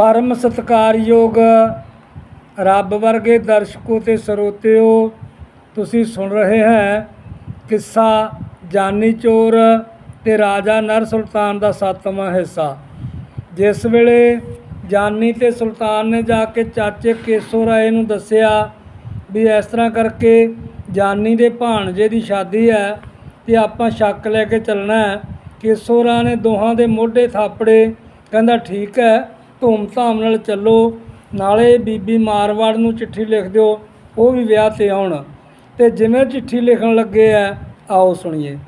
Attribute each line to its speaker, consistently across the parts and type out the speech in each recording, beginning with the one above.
Speaker 1: ਪਰਮ ਸਤਿਕਾਰਯੋਗ ਰੱਬ ਵਰਗੇ ਦਰਸ਼ਕੋ ਤੇ ਸਰੋਤਿਓ, ਤੁਸੀਂ ਸੁਣ ਰਹੇ ਹੈ ਕਿੱਸਾ ਜਾਨੀ ਚੋਰ ਤੇ ਰਾਜਾ ਨਰ ਸੁਲਤਾਨ ਦਾ ਸੱਤਵਾਂ ਹਿੱਸਾ। ਜਿਸ ਵੇਲੇ ਜਾਨੀ ਤੇ ਸੁਲਤਾਨ ਨੇ ਜਾ ਕੇ ਚਾਚੇ ਕੇਸੋ ਰਾਏ ਨੂੰ ਦੱਸਿਆ ਵੀ ਇਸ ਤਰ੍ਹਾਂ ਕਰਕੇ ਜਾਨੀ ਦੇ ਭਾਣਜੇ ਦੀ ਸ਼ਾਦੀ ਹੈ ਤੇ ਆਪਾਂ ਸ਼ੱਕ ਲੈ ਕੇ ਚੱਲਣਾ ਹੈ। ਕੇਸੋ ਰਾ ਨੇ ਦੋਹਾਂ ਦੇ ਮੋਢੇ ਥਾਪੜੇ, ਕਹਿੰਦਾ ਠੀਕ ਹੈ ਧੂਮ ਧਾਮ ਨਾਲ ਚੱਲੋ, ਨਾਲੇ ਬੀਬੀ ਮਾਰਵਾੜ ਨੂੰ ਚਿੱਠੀ ਲਿਖ ਦਿਓ, ਉਹ ਵੀ ਵਿਆਹ ਤੇ ਆਉਣ। ਤੇ ਜਿਵੇਂ ਚਿੱਠੀ ਲਿਖਣ ਲੱਗੇ ਆ ਆਓ ਸੁਣੀਏ।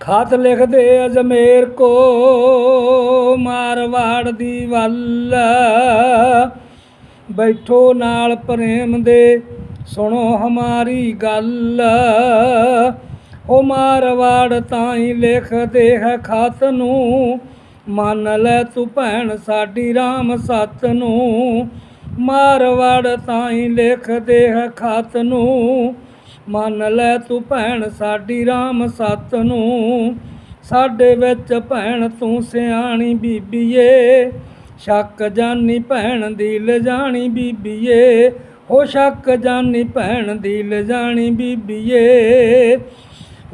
Speaker 1: ਖਤ ਲਿਖਦੇ ਅਜਮੇਰ ਕੋ ਮਾਰਵਾੜ ਦੀ ਵੱਲ। ਬੈਠੋ ਨਾਲ ਪ੍ਰੇਮ ਦੇ, ਸੁਣੋ ਹਮਾਰੀ ਗੱਲ। ਉਹ ਮਾਰਵਾੜ ਤਾਈ ਲਿਖਦੇ ਹੈ ਖਤ ਨੂੰ ਮੰਨ ਲੈ ਤੂੰ ਭੈਣ ਸਾਡੀ RAM ਸੱਤ ਨੂੰ ਮਾਰਵਾੜ ਤਾਈ ਲਿਖ ਦੇ ਖਾਤ ਨੂੰ ਮੰਨ ਲੈ ਤੂੰ ਭੈਣ ਸਾਡੀ RAM ਸੱਤ ਨੂੰ ਸਾਡੇ ਵਿੱਚ ਭੈਣ ਤੂੰ ਸਿਆਣੀ ਬੀਬੀਏ। ਸ਼ੱਕ ਜਾਨੀ ਭੈਣ ਦੀ ਲਿਜਾਣੀ ਬੀਬੀਏ, ਹੋ ਸ਼ੱਕ ਜਾਨੀ ਭੈਣ ਦੀ ਲਿਜਾਣੀ ਬੀਬੀਏ।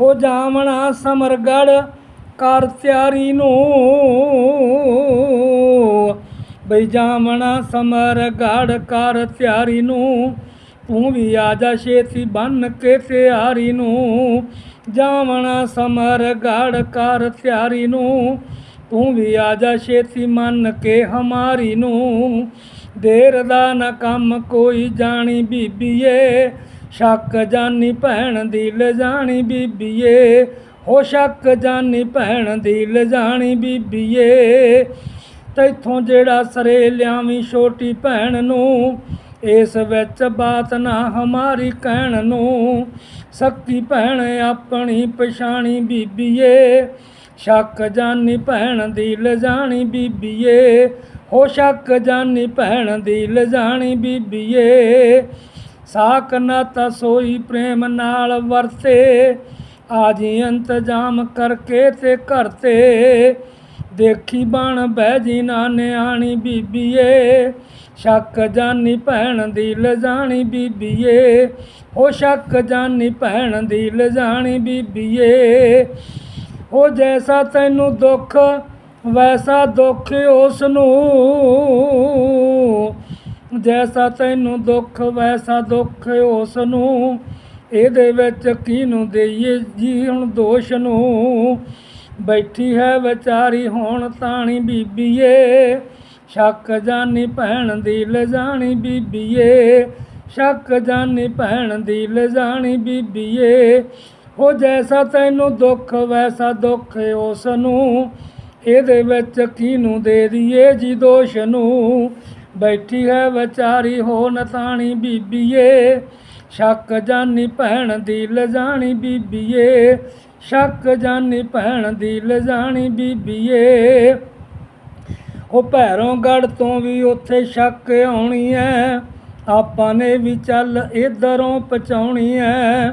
Speaker 1: ਹੋ ਜਾਮਣਾ ਸਮਰਗੜ ਕਰ ਤਿਆਰੀ ਨੂੰ। ਬਈ ਜਾਮਣਾ ਸਮਰਗੜ ਕਰ ਤਿਆਰੀ ਨੂੰ। ਤੂੰ ਵੀ ਆ ਜਾ ਛੇਤੀ ਬੰਨ ਕੇ ਤਿਆਰੀ ਨੂੰ। ਜਾਵਣਾ ਸਮਰ ਗੜ ਕਰ ਤਿਆਰੀ ਨੂੰ। ਤੂੰ ਵੀ ਆ ਜਾ ਛੇਤੀ ਮੰਨ ਕੇ ਹਮਾਰੀ ਨੂੰ। ਦੇਰ ਦਾ ਨਾ ਕੰਮ ਕੋਈ ਜਾਣੀ ਬੀਬੀਏ। ਸ਼ੱਕ ਜਾਨੀ ਭੈਣ ਦੀ ਲਿਜਾਣੀ ਬੀਬੀਏ। ਹੋ ਸ਼ੱਕ ਜਾਨੀ ਭੈਣ ਦੀ ਲਿਜਾਣੀ ਬੀਬੀਏ। ਤੈਥੋਂ ਜਿਹੜਾ ਸਰੇ ਲਿਆਵੀਂ ਛੋਟੀ ਭੈਣ ਨੂੰ, ਇਸ ਵਿੱਚ ਬਾਤ ਨਾ ਹਮਾਰੀ ਕਹਿਣ ਨੂੰ। ਸੱਕੀ ਭੈਣ ਆਪਣੀ ਪਛਾਣੀ ਬੀਬੀਏ, ਸ਼ੱਕ ਜਾਨੀ ਭੈਣ ਦੀ ਲਿਜਾਣੀ ਬੀਬੀਏ। ਹੋ ਸ਼ੱਕ ਜਾਨੀ ਭੈਣ ਦੀ ਲਿਜਾਣੀ ਬੀਬੀਏ। ਸਾਕ ਨਾ ਤਾ ਸੋਈ ਪ੍ਰੇਮ ਨਾਲ ਵਰਤੇ ਆਜੀ ਇੰਤਜ਼ਾਮ ਕਰਕੇ ਤੇ ਘਰ ਤੇ। ਦੇਖੀ ਬਣ ਬਹਿ ਜੀ ਨਾ ਨਿਆਣੀ ਬੀਬੀਏ, ਸ਼ੱਕ ਜਾਨੀ ਭੈਣ ਦੀ ਲਿਜਾਣੀ ਬੀਬੀਏ। ਉਹ ਸ਼ੱਕ ਜਾਨੀ ਭੈਣ ਦੀ ਲਿਜਾਣੀ ਬੀਬੀਏ। ਉਹ ਜੈਸਾ ਤੈਨੂੰ ਦੁੱਖ, ਵੈਸਾ ਦੁੱਖ ਉਸ ਨੂੰ ਜੈਸਾ ਤੈਨੂੰ ਦੁੱਖ, ਵੈਸਾ ਦੁੱਖ ਉਸ ਨੂੰ ਇਹਦੇ ਵਿੱਚ ਕਿਹਨੂੰ ਦੇਈਏ? ਜੀ ਹੁਣ ਦੋਸ਼ ਨੂੰ ਬੈਠੀ ਹੈ ਵਿਚਾਰੀ, ਹੁਣ ਤਾਣੀ ਬੀਬੀਏ। ਸ਼ੱਕ ਜਾਨੀ ਭੈਣ ਦੀ ਲਿਜਾਣੀ ਬੀਬੀਏ। ਸ਼ੱਕ ਜਾਨੀ ਭੈਣ ਦੀ ਲਿਜਾਣੀ ਬੀਬੀਏ। ਹੋ ਜੈਸਾ ਤੈਨੂੰ ਦੁੱਖ, ਵੈਸਾ ਦੁੱਖ ਉਸ ਨੂੰ। ਇਹਦੇ ਵਿੱਚ ਕਿਹਨੂੰ ਦੇ ਦਈਏ ਜੀ ਦੋਸ਼ ਨੂੰ? ਬੈਠੀ ਹੈ ਵਿਚਾਰੀ ਹੋ ਨਤਾਣੀ ਬੀਬੀਏ। ਸ਼ੱਕ ਜਾਨੀ ਭੈਣ ਦੀ ਲਿਜਾਣੀ ਬੀਬੀਏ, ਸ਼ੱਕ ਜਾਨੀ ਭੈਣ ਦੀ ਲਿਜਾਣੀ ਬੀਬੀਏ। ਉਹ ਭੈਰੋਂ ਗੜ ਤੋਂ ਵੀ ਉੱਥੇ ਸ਼ੱਕ ਆਉਣੀ ਐ, ਆਪਾਂ ਨੇ ਵੀ ਚੱਲ ਇਧਰੋਂ ਪਹੁੰਚਾਉਣੀ ਐ।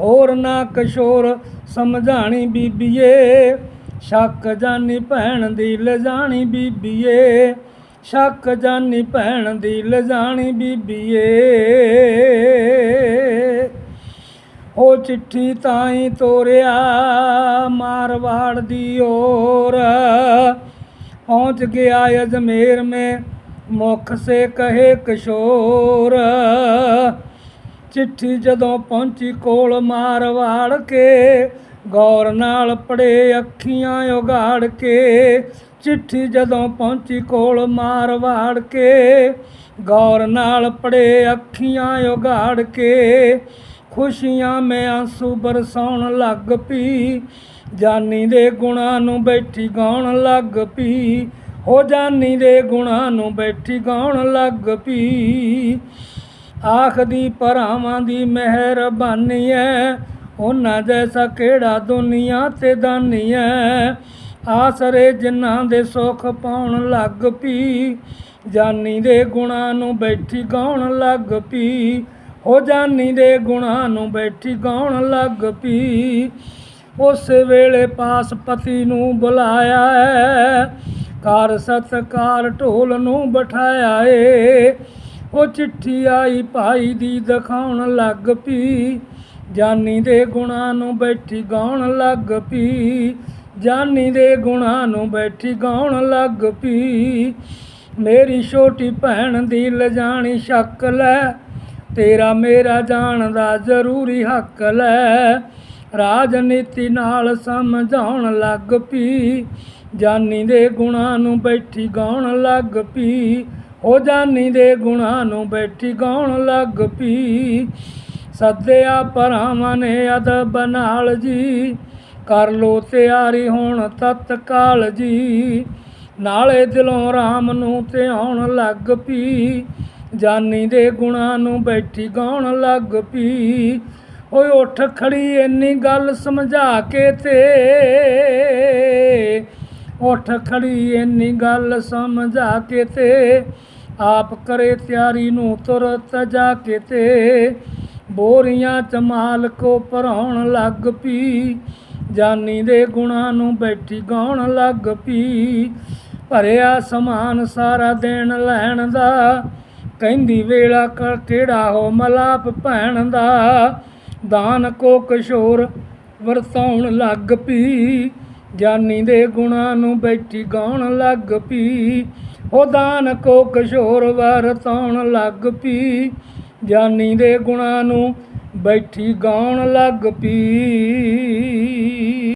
Speaker 1: ਹੋਰ ਨਾ ਕਸ਼ੋਰ ਸਮਝਾਣੀ ਬੀਬੀਏ, ਸ਼ੱਕ ਜਾਨੀ ਭੈਣ ਦੀ ਲਿਜਾਣੀ ਬੀਬੀਏ। ਸ਼ੱਕ ਜਾਨੀ ਭੈਣ ਦੀ ਲਿਜਾਣੀ ਬੀਬੀਏ। ਉਹ ਚਿੱਠੀ ਤਾਈ ਤੋਰਿਆ ਮਾਰਵਾੜ ਦੀ ਓਰ। ਪਹੁੰਚ ਗਿਆ ਅਜਮੇਰ ਮੇ, ਮੁਖ ਸੇ ਕਹੇ ਕਿਸ਼ੋਰ। ਚਿੱਠੀ ਜਦੋਂ ਪਹੁੰਚੀ ਕੋਲ ਮਾਰਵਾੜ ਕੇ, ਗੌਰ ਨਾਲ ਪੜੇ ਅੱਖੀਆਂ ਉਗਾੜ ਕੇ ਚਿੱਠੀ ਜਦੋਂ ਪਹੁੰਚੀ ਕੋਲ ਮਾਰਵਾੜ ਕੇ, ਗੌਰ ਨਾਲ ਪੜੇ ਅੱਖੀਆਂ ਉਗਾੜ ਕੇ, ਖੁਸ਼ੀਆਂ ਮੈਂ ਆਂਸੂ ਬਰਸਾਉਣ ਲੱਗ ਪਈ, ਜਾਨੀ ਦੇ ਗੁਣਾਂ ਨੂੰ ਬੈਠੀ ਗਾਉਣ ਲੱਗ ਪਈ, ਹੋ ਜਾਨੀ ਦੇ ਗੁਣਾਂ ਨੂੰ ਬੈਠੀ ਗਾਉਣ ਲੱਗ ਪਈ। ਆਖਦੀ ਭਰਾਵਾਂ ਦੀ ਮਿਹਰਬਾਨੀ ਐ, ਉਹਨਾਂ ਜੈਸਾ ਕਿਹੜਾ ਦੁਨੀਆ ਤੇ ਦਾਨੀ ਐ। ਆਸਰੇ ਜਿਨ੍ਹਾਂ ਦੇ ਸੁੱਖ ਪਾਉਣ ਲੱਗ ਪੀ ਜਾਨੀ ਦੇ ਗੁਣਾਂ ਨੂੰ ਬੈਠੀ ਗਾਉਣ ਲੱਗ ਪੀ ਹੋ ਜਾਨੀ ਦੇ ਗੁਣਾਂ ਨੂੰ ਬੈਠੀ ਗਾਉਣ ਲੱਗ ਪੀ ਉਸ ਵੇਲੇ ਪਾਸ ਪਤੀ ਨੂੰ ਬੁਲਾਇਆ ਹੈ। ਕਾਰ ਸਤਕਾਰ ਢੋਲ ਨੂੰ ਬਿਠਾਇਆ ਏ। ਉਹ ਚਿੱਠੀ ਆਈ ਭਾਈ ਦੀ ਦਿਖਾਉਣ ਲੱਗ ਪੀ ਜਾਨੀ ਦੇ ਗੁਣਾਂ ਨੂੰ ਬੈਠੀ ਗਾਉਣ ਲੱਗ ਪਈ। ਜਾਨੀ ਦੇ ਗੁਣਾਂ ਨੂੰ ਬੈਠੀ ਗਾਉਣ ਲੱਗ ਪਈ। ਮੇਰੀ ਛੋਟੀ ਭੈਣ ਦੀ ਲਜਾਣੀ ਸ਼ੱਕ ਲੈ। ਤੇਰਾ ਮੇਰਾ ਜਾਣ ਦਾ ਜ਼ਰੂਰੀ ਹੱਕ ਲੈ। ਰਾਜਨੀਤੀ ਨਾਲ ਸਮਝਾਉਣ ਲੱਗ ਪਈ। ਜਾਨੀ ਦੇ ਗੁਣਾਂ ਨੂੰ ਬੈਠੀ ਗਾਉਣ ਲੱਗ ਪਈ। ਉਹ ਜਾਨੀ ਦੇ ਗੁਣਾਂ ਨੂੰ ਬੈਠੀ ਗਾਉਣ ਲੱਗ ਪਈ। ਸੱਦਿਆ ਭਰਾਵਾਂ ਨੇ ਅਦਬ ਨਾਲ ਜੀ। ਕਰ ਲੋ ਤਿਆਰੀ ਹੁਣ ਤਤਕਾਲ ਜੀ। ਨਾਲੇ ਦਿਲੋਂ ਰਾਮ ਨੂੰ ਧਿਆਉਣ ਲੱਗ ਪਈ ਜਾਨੀ ਦੇ ਗੁਣਾਂ ਨੂੰ ਬੈਠੀ ਗਾਉਣ ਲੱਗ ਪਈ ਓਏ ਉੱਠ ਖੜੀ ਇੰਨੀ ਗੱਲ ਸਮਝਾ ਕੇ ਤੇ। ਉੱਠ ਖੜੀ ਇੰਨੀ ਗੱਲ ਸਮਝਾ ਕੇ ਤੇ। ਆਪ ਕਰੇ ਤਿਆਰੀ ਨੂੰ ਤੁਰਤ ਜਾ ਕੇ ਤੇ। ਬੋਰੀਆਂ ਚ ਮਾਲ ਕੋ ਭਰਾਉਣ ਲੱਗ ਪਈ ਜਾਨੀ ਦੇ ਗੁਣਾਂ ਨੂੰ ਬੈਠੀ ਗਾਉਣ ਲੱਗ ਪਈ। ਭਰਿਆ ਸਮਾਨ ਸਾਰਾ ਦੇਣ ਲੈਣ ਦਾ, ਕਹਿੰਦੀ ਵੇਲਾ ਕ- ਕਿਹੜਾ ਹੋ ਮਲਾਪ ਭੈਣ ਦਾ। ਦਾਨ ਕੋ ਕਿਸ਼ੋਰ ਵਰਤਾਉਣ ਲੱਗ ਪਈ, ਜਾਨੀ ਦੇ ਗੁਣਾਂ ਨੂੰ ਬੈਠੀ ਗਾਉਣ ਲੱਗ ਪਈ। ਉਹ ਦਾਨ ਕੋ ਕਿਸ਼ੋਰ ਵਰਤਾਉਣ ਲੱਗ ਪਈ, ਜਾਨੀ ਦੇ ਗੁਣਾਂ ਨੂੰ ਬੈਠੀ ਗਾਉਣ ਲੱਗ ਪਈ।